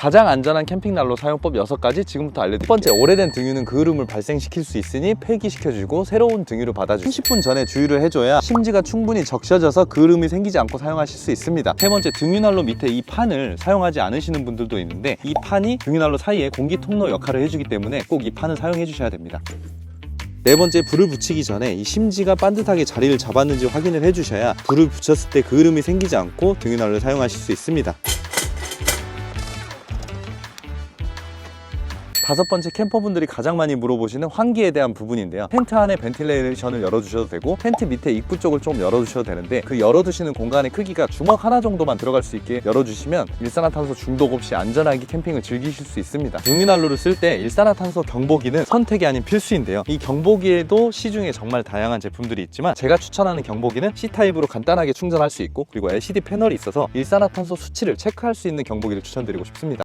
가장 안전한 캠핑 난로 사용법 6가지 지금부터 알려드릴게요. 첫 번째, 오래된 등유는 그을음을 발생시킬 수 있으니 폐기시켜주고 새로운 등유를 받아주고 30분 전에 주유를 해줘야 심지가 충분히 적셔져서 그을음이 생기지 않고 사용하실 수 있습니다. 세 번째, 등유 난로 밑에 이 판을 사용하지 않으시는 분들도 있는데 이 판이 등유 난로 사이에 공기 통로 역할을 해주기 때문에 꼭 이 판을 사용해 주셔야 됩니다. 네 번째 불을 붙이기 전에 이 심지가 반듯하게 자리를 잡았는지 확인을 해주셔야 불을 붙였을 때 그을음이 생기지 않고 등유난로를 사용하실 수 있습니다. 다섯 번째 캠퍼분들이 가장 많이 물어보시는 환기에 대한 부분인데요. 텐트 안에 벤틸레이션을 열어주셔도 되고 텐트 밑에 입구 쪽을 좀 열어주셔도 되는데 그 열어두시는 공간의 크기가 주먹 하나 정도만 들어갈 수 있게 열어주시면 일산화탄소 중독 없이 안전하게 캠핑을 즐기실 수 있습니다. 등유난로를 쓸 때 일산화탄소 경보기는 선택이 아닌 필수인데요. 이 경보기에도 시중에 정말 다양한 제품들이 있지만 제가 추천하는 경보기는 C타입으로 간단하게 충전할 수 있고 그리고 LCD 패널이 있어서 일산화탄소 수치를 체크할 수 있는 경보기를 추천드리고 싶습니다.